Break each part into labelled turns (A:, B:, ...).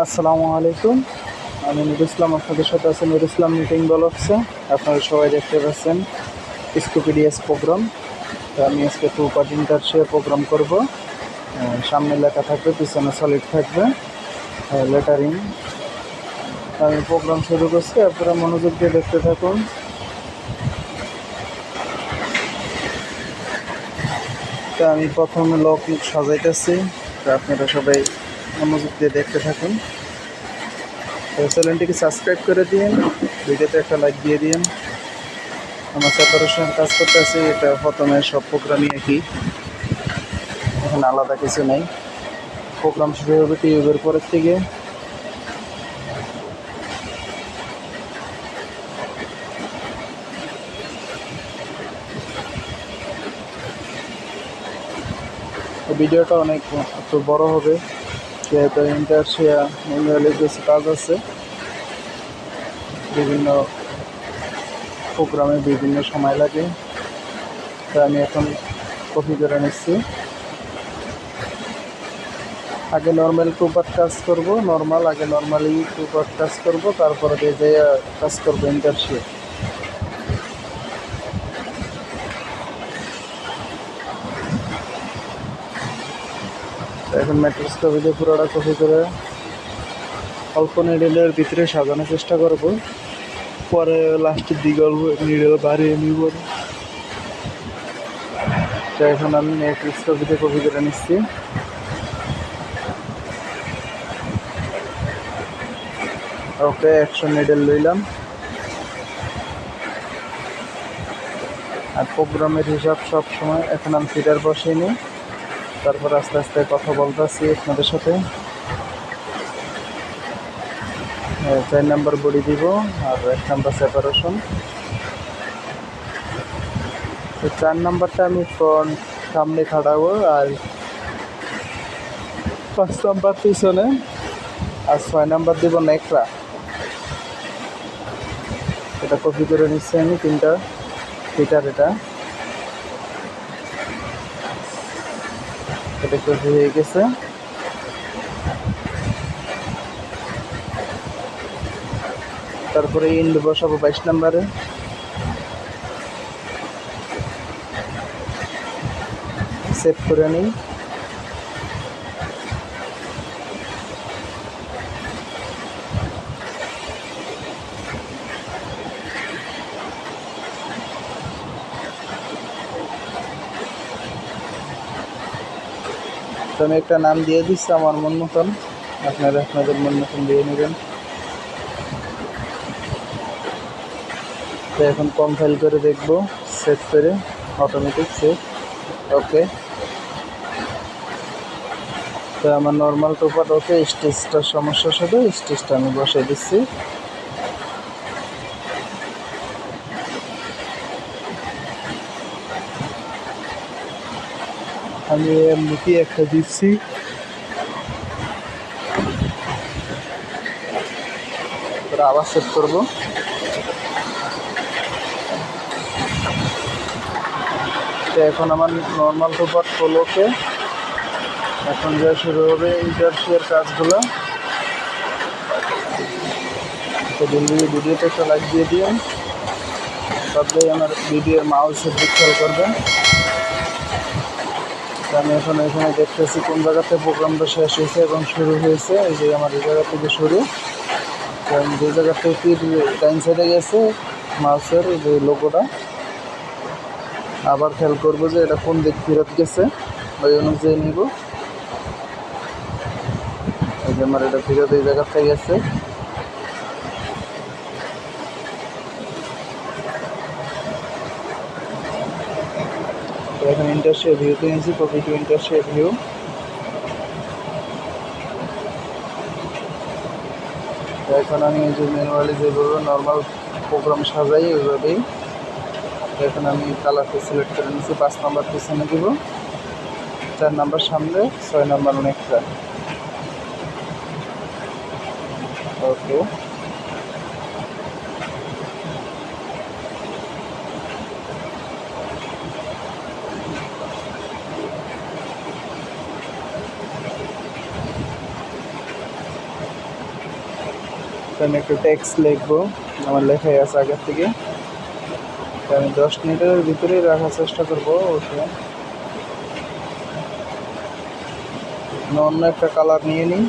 A: আসসালামু আলাইকুম। আমি নুর ইসলাম, আপনাদের সাথে আছি নুর ইসলাম মিটিং ব্লগসে আপনারা সবাই দেখতে পাচ্ছেন স্কুপিডিএস প্রোগ্রাম তো আমি আজকে টু পার্ট ইন্টারশিপ প্রোগ্রাম করব। সামনে লেখা থাকবে, পিছনে সলিড থাকবে লেটারিং আমি প্রোগ্রাম শুরু করছি, আপনারা মনোযোগ দিয়ে দেখতে থাকুন। তো আমি প্রথমে লোক সাজাইতেছি, তো আপনারা সবাই মনোযোগ দিয়ে দেখতে থাকুন। তো চ্যানেলটিকে সাবস্ক্রাইব করে দিন, ভিডিওতে একটা লাইক দিয়ে দিন। আমার সেপারেশন কাজ করতে আছি, এটা প্রথমে সব প্রোগ্রামই একই এখানে আলাদা কিছু নেই। প্রোগ্রাম শুরু হবে টিউবের পরের থেকে। ভিডিওটা অনেক একটু বড় হবে। যেহেতু ইন্টারশিয়া ম্যানুয়ালি কিছু কাজ আছে। বিভিন্ন প্রোগ্রামে বিভিন্ন সময় লাগে। তো আমি এখন কপি করে নিচ্ছি। আগে নর্মাল টু কাজ করব নর্মাল আগে নর্মালি টু কাজ করব, তারপরে যে কাজ করব ইন্টারশিপ এখন ম্যাট্রিক্স কপি পুরোটা কপি করে অল্প নিডেলের ভিতরে সাজানোর চেষ্টা করব। পরে লাস্টের দিকে অল্প নিডেল বাড়িয়ে নিব। তো এখন আমি ম্যাট্রিক্স কপি কপি করে নিচ্ছি। ওকে, একশো নিডেল লইলাম। আর প্রোগ্রামের হিসাব সব সময় এখন আমি ফিটার বসিয়ে নিই। তারপর আস্তে আস্তে কথা বলতেছি আপনাদের সাথে। চার নাম্বার বডি দিব আর এক নাম্বার সেপারেশন তো চার নাম্বারটা আমি ফ্রন্ট সামনে খাটাবো আর পাঁচ নাম্বার পিছনে আর ছয় নাম্বার দিব নেকড়া এটা কপি করে নিচ্ছি আমি তিনটা ফিটার এটা। এটা হয়ে গেছে। তারপরে ইন্ড বসাবো বাইশ নাম্বারে। সেভ করে নিই। আমি একটা নাম দিয়ে দিচ্ছি, আমার মন মতন আপনারা আপনাদের মন মতন দিয়ে নেবেন। তো এখন কম্পাইল করে দেখব সেট করে অটোমেটিক সেট ওকে তো আমার নর্মাল টোপাট ওকে স্টেজটার সমস্যা শুধু স্টেজটা আমি বসিয়ে দিচ্ছি। আমি এমনিতে একটা দিচ্ছি। আবার সেট করব। তো এখন আমার নর্মাল টোপাট ফলোকে এখন যা শুরু হবে ইন্টারশিয়ার কাজগুলো। তো ভিডিওতে একটা লাইক দিয়ে দিও। তারপরে আমার ভিডিওর মাউসের দিক খেয়াল করবেন আমি এখন এখানে দেখতেছি কোন জায়গাতে প্রোগ্রামটা শেষ হয়েছে এবং শুরু হয়েছে, এই যে আমার এই জায়গা থেকে শুরু। আমি যে জায়গা থেকে ডাইন সাইডে গেছে, মাউসের যে লোগোটা আবার খেয়াল করব যে এটা কোন দিক ফেরত গেছে, ওই অনুযায়ী নিব। এই যে আমার এটা ফেরত এই জায়গা থেকে গেছে তো এখন ইন্টারশিপ ভিউতে নিয়েছি কপি টু ইন্টারশিপ ভিউ? এখন আমি এই যে ম্যানুয়ালি যেভাবে নর্মাল প্রোগ্রাম সাজাই ওইভাবেই এখন আমি কালারটা সিলেক্ট করে নিচ্ছি পাঁচ নাম্বার পিছনে দিব। চার নাম্বার সামনে, ছয় নাম্বার অনেকটা ওকে আমি একটু টেক্সট লিখব, আমার লেখাই আছে আগের থেকে। আমি দশ মিনিটের ভিতরেই রাখার চেষ্টা করব, ওকে। অন্য একটা কালার নিয়ে নিই।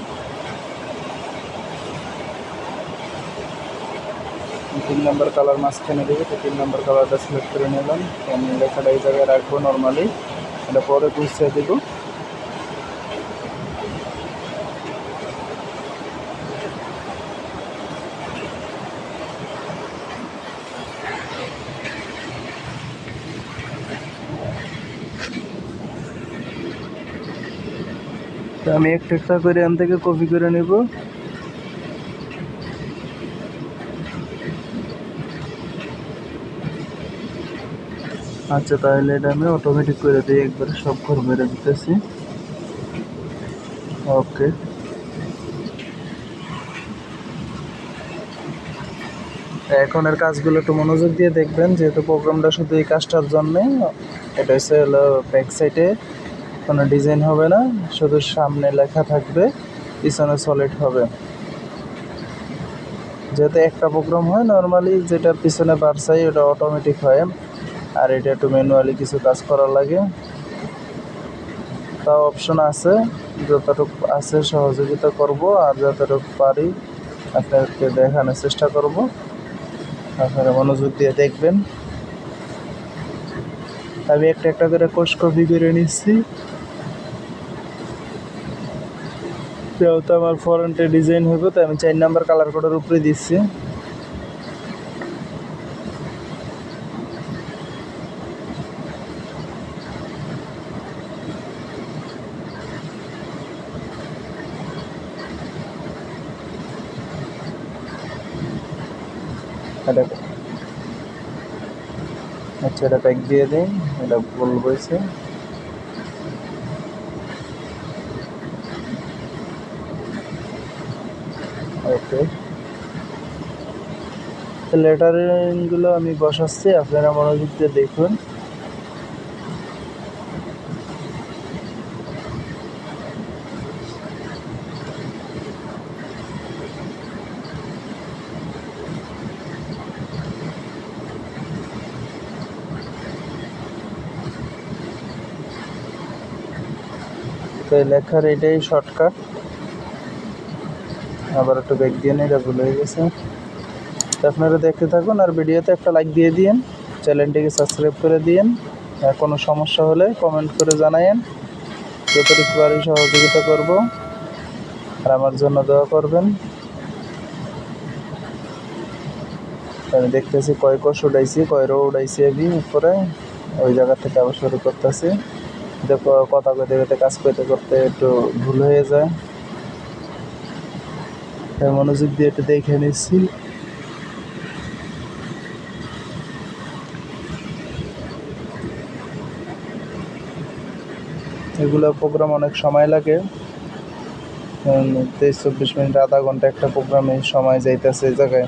A: তিন নম্বর কালার মাঝখানে দেবে তো তিন নম্বর কালারটা সিলেক্ট করে নিলাম। আমি লেখাটা এই জায়গায় রাখব নর্মালি এটা পরে বুঝতে দেবো। আমি এক একটা করে এখান থেকে কপি করে নেব। আচ্ছা তাহলে এটা আমি অটোমেটিক করে দিই, একবারে সব ঘর মেরে দিতেছি ওকে এখনের কাজগুলো একটু মনোযোগ দিয়ে দেখবেন, যেহেতু প্রোগ্রামটা শুধু এই কাজটার জন্যে, এটা হচ্ছে হলো ব্যাক সাইডে কোনো ডিজাইন হবে না, শুধু সামনে লেখা থাকবে, পিছনে সলিড হবে। যেহেতু একটা প্রোগ্রাম হয় নর্মালি যেটা পিছনে বারসাই ওটা অটোমেটিক হয়, আর এটা একটু ম্যানুয়ালি কিছু কাজ করার লাগে। তাও অপশন আছে, যতটুকু আছে সহযোগিতা করব, আর যতটুকু পারি আপনাদেরকে দেখানোর চেষ্টা করব। আপনারা মনোযোগ দিয়ে দেখবেন। আমি একটা একটা করে কোষ কপি করে নিচ্ছি। যেহেতু আমার ফ্রন্টে ডিজাইন হবে তো আমি চার নাম্বার কালার কোডের উপরে দিচ্ছি। আচ্ছা এটা প্যাক দিয়ে দিন এটা ভুল বইছে ওকে লেটারিংগুলো আমি বসাচ্ছি আপনারা মনোযোগ দিয়ে দেখুন। তো লেখার এটাই শর্টকাট আবার একটু ব্যাক দিয়ে নিয়ে এটা ভুল হয়ে গেছে। তো আপনারা দেখতে থাকুন আর ভিডিওতে একটা লাইক দিয়ে দিন চ্যানেলটিকে সাবস্ক্রাইব করে দিন আর কোনো সমস্যা হলে কমেন্ট করে জানায়েন। যতটুকু পারি সহযোগিতা করব। আর আমার জন্য দোয়া করবেন। আমি দেখতেছি কয় কোষ উঠাইছি কয় রো উঠাইছি আমি উপরে। ওই জায়গা থেকে আবার শুরু করতেছি। দেখো কথা কইতে কইতে কাজ করতে করতে একটু ভুল হয়ে যায়। মনোযোগ দিয়ে এটা দেখে নিচ্ছি। এগুলো প্রোগ্রাম অনেক সময় লাগে। তেইশ চব্বিশ মিনিট, আধা ঘণ্টা একটা প্রোগ্রামে সময় যাইতেছে এই জায়গায়।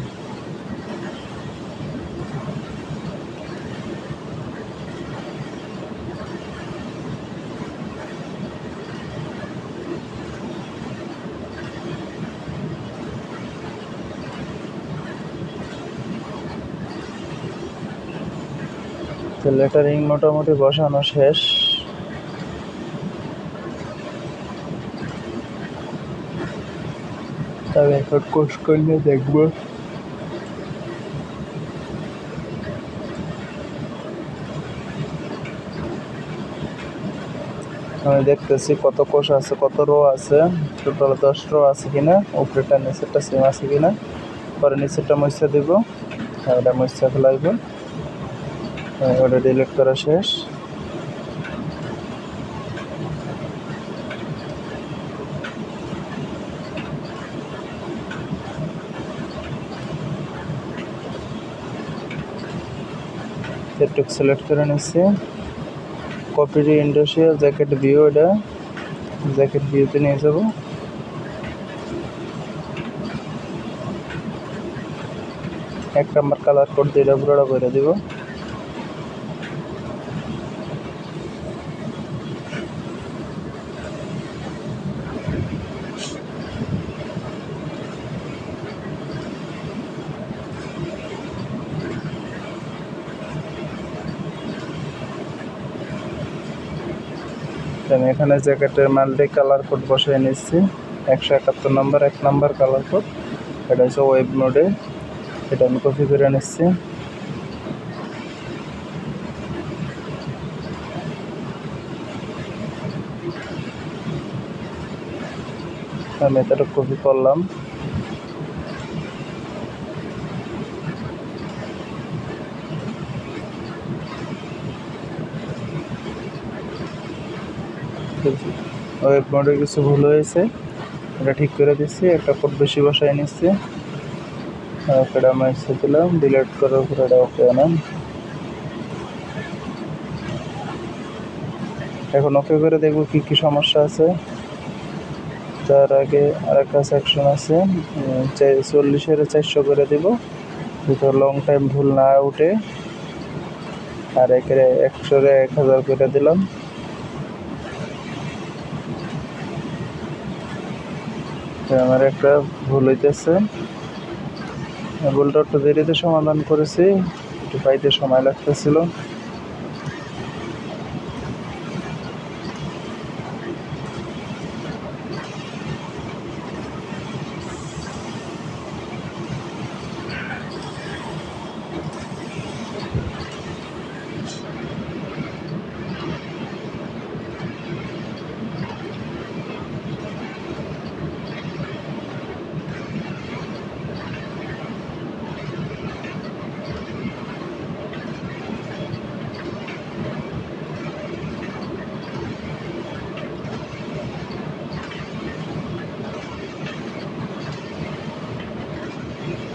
A: তো লেটারিং মোটামুটি বসানো শেষ। তবে এখন কোর্স করলে দেখব। আমি দেখতেছি কত কোষ আছে, কত রো আছে টোটাল দশ রো আছে কিনা উপরেটা নিচেরটা সেম আছে কিনা। পরে নিচেরটা মশা দিব ওটা মশা ফেলাইব। ওটা ডিলিট করা শেষ। এটুক সিলেক্ট করে নিচ্ছি। কপিটি ইন্ডাস্ট্রিয়াল জ্যাকেট ভিউ এটা। জ্যাকেট ভিউতে নিয়ে যাব। এক নাম্বার কালার কোড দিয়ে এটা পুরোটা করে দিব। আমি এখানে জ্যাকেটের মাল্টি কালার কোড বসিয়ে নিচ্ছি। একশো একাত্তর নম্বর, এক নম্বর কালার কোড। এটা হচ্ছে ওয়েব মোডে। এটা আমি কপি করে নিচ্ছি। আমি এটা কপি করলাম। ওয়েব মোডে কিছু ভুল হয়েছে, এটা ঠিক করে দিচ্ছি একটা কোড বেশি বসাই নিচ্ছি ওকেটা আমি দিলাম ডিলিট করার উপরে এটা ওকে আনাম এখন ওকে করে দেখব কি কি সমস্যা আছে। তার আগে আর একটা সেকশন আছে চল্লিশের চারশো করে দিব। দুটো লং টাইম ভুল না উঠে, আর একের একশোরে এক হাজার করে দিলাম। আমার একটা ভুল হইতেছে। ভুলটা একটু দেরিতে সমাধান করেছি একটু পাইতে সময় লাগতেছিল।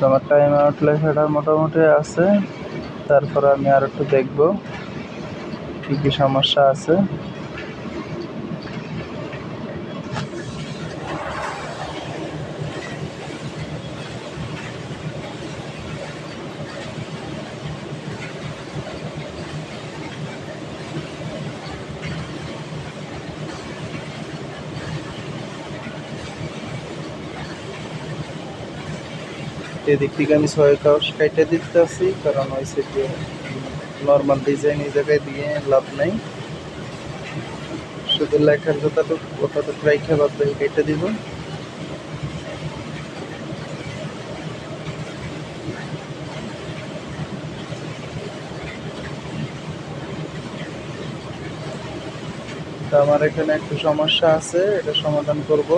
A: তো আমার টাইম আউট লেখাটা মোটামুটি আছে। তারপর আমি আর একটু দেখব কি কি সমস্যা আছে। এদিক থেকে আমি ছয় কাউস কাইটে দিতেছি, কারণ ওই সেটি নর্মাল ডিজাইন এই জায়গায় দিয়ে লাভ নাই। শুধু লেখার যতটুকু ওটাটুকু রাইখে বাদ বাকি কেটে দিব। আমার এখানে একটু সমস্যা আছে, এটা সমাধান করব।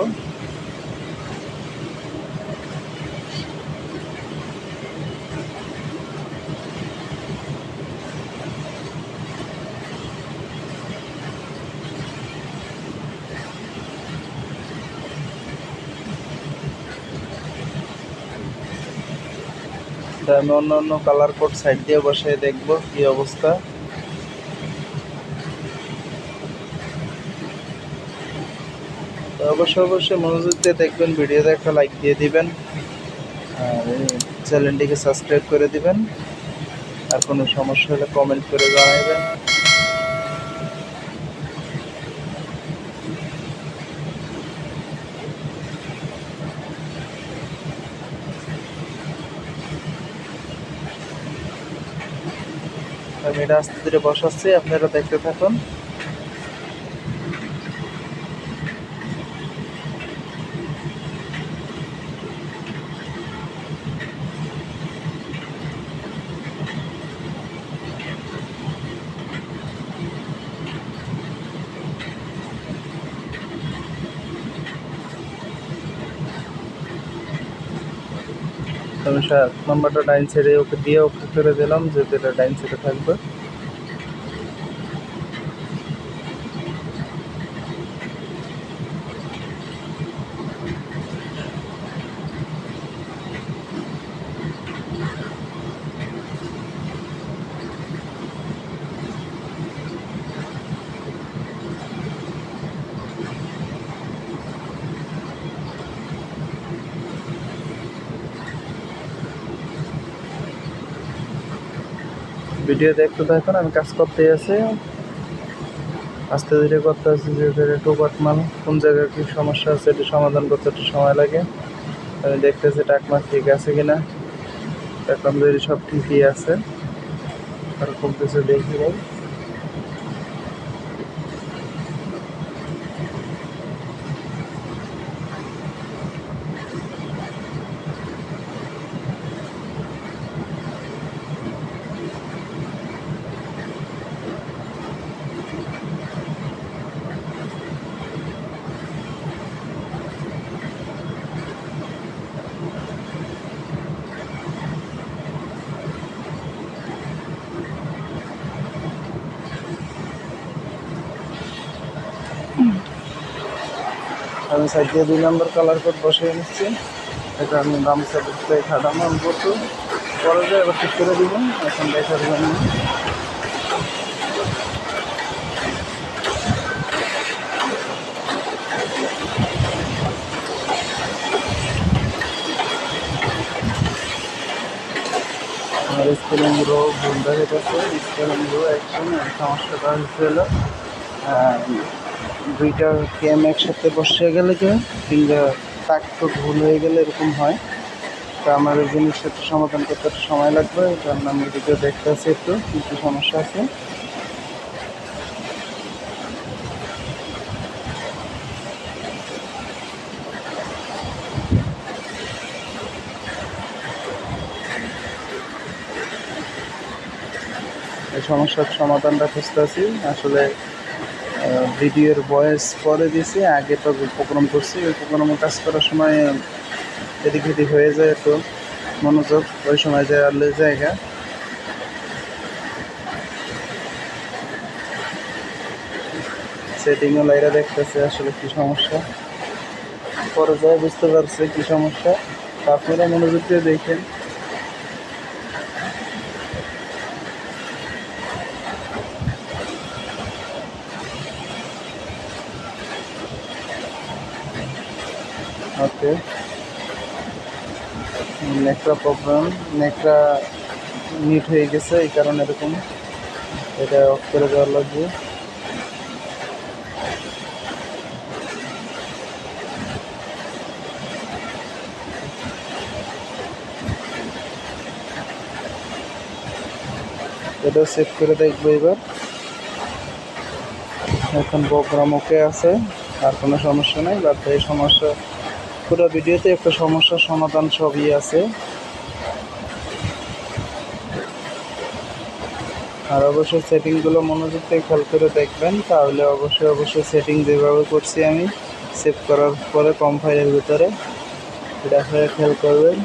A: তা আমি অন্য অন্য কালার কোড সাইড দিয়ে বসে দেখব কি অবস্থা। অবশ্যই অবশ্যই মনোযোগ দিয়ে দেখবেন ভিডিওতে একটা লাইক দিয়ে দিবেন। আর চ্যানেলটিকে সাবস্ক্রাইব করে দিবেন। আর কোনো সমস্যা হলে কমেন্ট করে জানাবেন আমি এটা আস্তে ধীরে বসাচ্ছি আপনারা দেখতে থাকুন। নাম্বারটা ডাইন সাইডে ওকে দিয়ে ওকে করে দিলাম যে এটা ডাইন সাইডে থাকবে। ভিডিও দেখতে থাকুন আমি কাজ করতে আছি। আস্তে ধীরে করতে আছি যে একটু মাল কোন জায়গায় কী সমস্যা আছে এটি সমাধান করতে একটু সময় লাগে। আমি দেখতেছি টাকমা ঠিক আছে কিনা। এখন যদি সব ঠিকই আছে আর খুব কিছু দেখি নাই। আমি সাইড দিয়ে দুই নম্বর কালার কোড বসিয়ে নিচ্ছি। এটা আমি গামছা বুঝতে খাটানো অন করতো পরে যায় এবার ঠিক করে দিব, এখন দেখার জন্য আর স্পেলিং রো ভুল দেখা যাচ্ছে অ্যাকশন সমস্যাটা হয়েছিল। দুইটা ক্যাম একসাথে বসে গেলে কি ফিঙ্গার তাক তো ভুল হয়ে গেলে এরকম হয়। তো আমার এই জিনিসটা সমাধান করতে একটু সময় লাগবে কারণে আমি ভিডিও দেখতে আছি একটু কিছু সমস্যা আছে। এই সমস্যার সমাধানটা খুঁজতেছি আসলে আহ, ভিডিওর ভয়েস পরে দিছি আগে তো উপক্রম করছি, ওই উপক্রমে কাজ করার সময় এদিক এদিক হয়ে যায় একটু মনোযোগ, ওই সময় যায় আর জায়গা সেটিংও লাইরা দেখতেছে আসলে কি সমস্যা। পরে যায় বুঝতে পারছে কি সমস্যা। আপনারা মনোযোগ দিয়ে দেখেন। ওকে নেকড়া প্রবলেম নেকড়া নিট হয়ে গেছে, এই কারণে এরকম। এটা অফ করে দেওয়ার লাগবে। এটা সেভ করে দেখব এবার। এখন প্রোগ্রাম ওকে আছে, আর কোনো সমস্যা নেই বাট এই সমস্যা পুরো ভিডিওতে একটা সমস্যার সমাধান সবই আছে। আর অবশ্যই সেটিংগুলো মনোযোগ দিয়ে খেয়াল করে দেখবেন, তাহলে অবশ্যই অবশ্যই সেটিং যেভাবে করছি আমি, সেভ করার পরে কম ফাইলের ভিতরে এটা খেয়াল করবেন।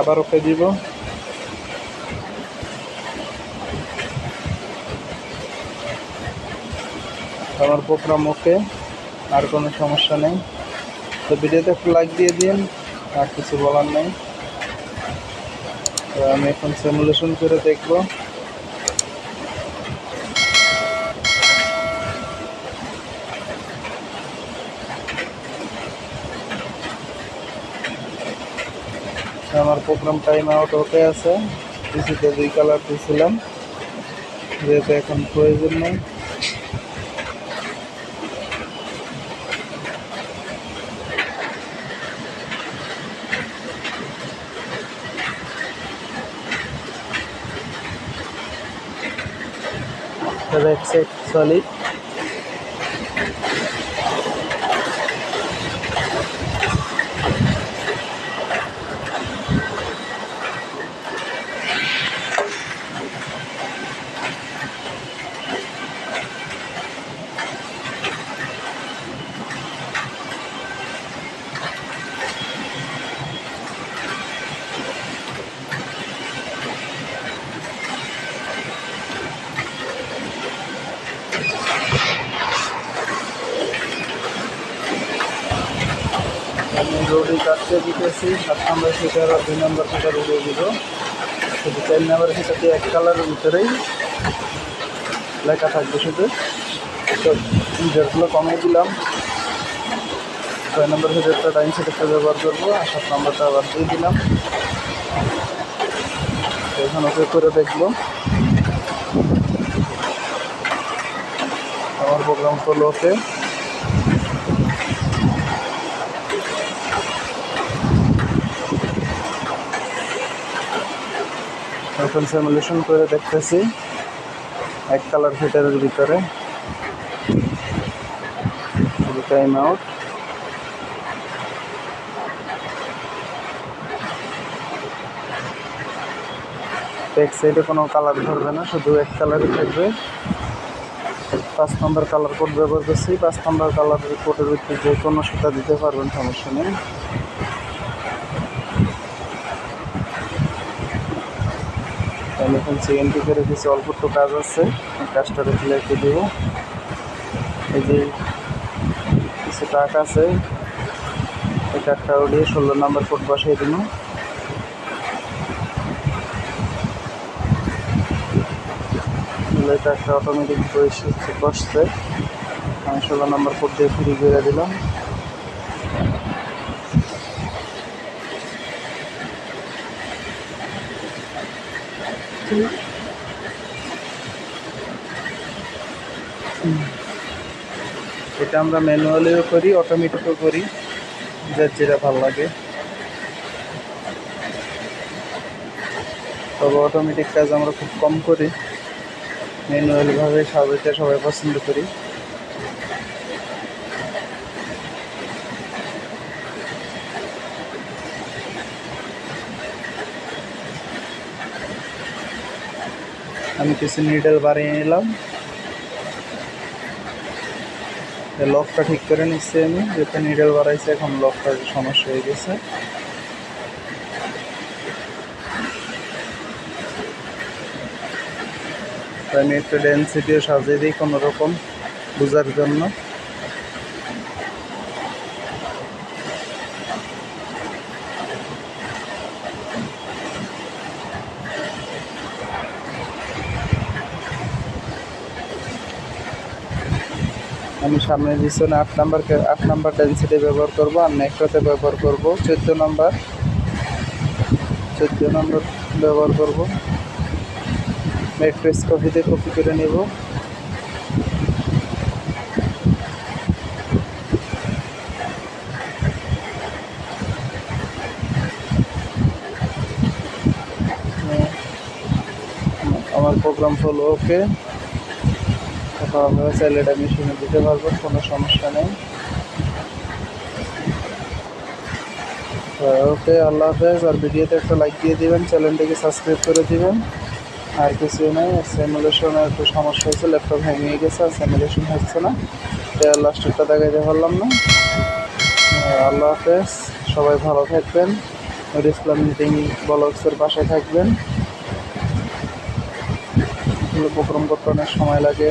A: আবার ওকে দিব। আমার প্রোগ্রাম ওকে, আর কোনো সমস্যা নেই। তো ভিডিওতে একটু লাইক দিয়ে দিন, আর কিছু বলার নেই। তো আমি এখন সিমুলেশন করে দেখব। আমার প্রোগ্রাম টাইম আউট ওকে আছে। পিসিতে দুই কালার দিয়েছিলাম, যেহেতু এখন প্রয়োজন নেই। The website solid নম্বর উড়িয়ে দিব শুধু চার নম্বর ফিটারটি এক কালারের ভিতরেই লেখা থাকবে শুধু তো ইন্টারগুলো কমিয়ে দিলাম ছয় নম্বর ফিটারটা ডাইন সেটারটা ব্যবহার করব আর সাত নম্বরটা আবার দিয়ে দিলাম এখন ওকে করে দেখব আমার প্রোগ্রাম করল ওকে এখন সিমুলেশন করে দেখতেছি। এক কালার ফিটারের ভিতরে। টাইম আউট ব্যাক সাইডে কোনো কালার ধরবে না, শুধু এক কালারই থাকবে। পাঁচ নম্বর কালার কোড ব্যবহার করছি। পাঁচ নম্বর কালার কোডের ভিতরে যে কোনো সুতা দিতে পারবেন, সমস্যা নেই। আমি এখন সিএনটি করে কিছু অল্প একটু কাজ আছে। কাজটা রেখে রেখে দেবো। এই যে কিছু টাক আছে, এই টাকটা উঠিয়ে ষোলো নাম্বার ফুট বসিয়ে দিব। এটা একটা অটোমেটিক বসে বসছে। আমি ষোলো নম্বর ফুট দিয়ে ফ্রি করে দিলাম। এটা আমরা ম্যানুয়ালিও করি, অটোমেটিকও করি যার যেটা ভালো লাগে। তবে অটোমেটিক কাজ আমরা খুব কম করি। ম্যানুয়ালিভাবে সবাইকে সবাই পছন্দ করি। আমি কিছু নিডেল বাড়িয়ে নিলাম। লকটা ঠিক করে নিচ্ছি আমি। যেটা নিডেল বাড়াইছে, এখন লকটার সমস্যা হয়ে গেছে। আমি একটু ডেন্সিটিও সাজিয়ে দিই কোনোরকম, বোঝার জন্য। আমি সামনের পিছনে আট নাম্বার আট নাম্বার ডেন্সিটি ব্যবহার করব আর নেক্সটাতে ব্যবহার করব। চোদ্দ নাম্বার। চোদ্দ নম্বর ব্যবহার করব। ম্যাট্রেস কপিতে কপি করে নেব। আমার প্রোগ্রাম হলো ওকে তারপর আমরা চাইলে এটা মেশিনে দিতে পারব, কোনো সমস্যা নেই। ওকে, আল্লাহ হাফেজ, আর ভিডিওতে একটা লাইক দিয়ে দিবেন, চ্যানেলটিকে সাবস্ক্রাইব করে দিবেন। আর কিছু নেই স্যামুলেশনের একটু সমস্যা হয়েছে ল্যাপটপ ভেঙে গেছে, আর স্যামুলেশন হচ্ছে না। তাই লাস্টেরটা দেখাইতে পারলাম না। আল্লাহ হাফেজ, সবাই ভালো থাকবেন। নুর ইসলাম মিটিং ব্লগসের পাশে থাকবেন। প্রোগ্রাম করতে অনেক সময় লাগে।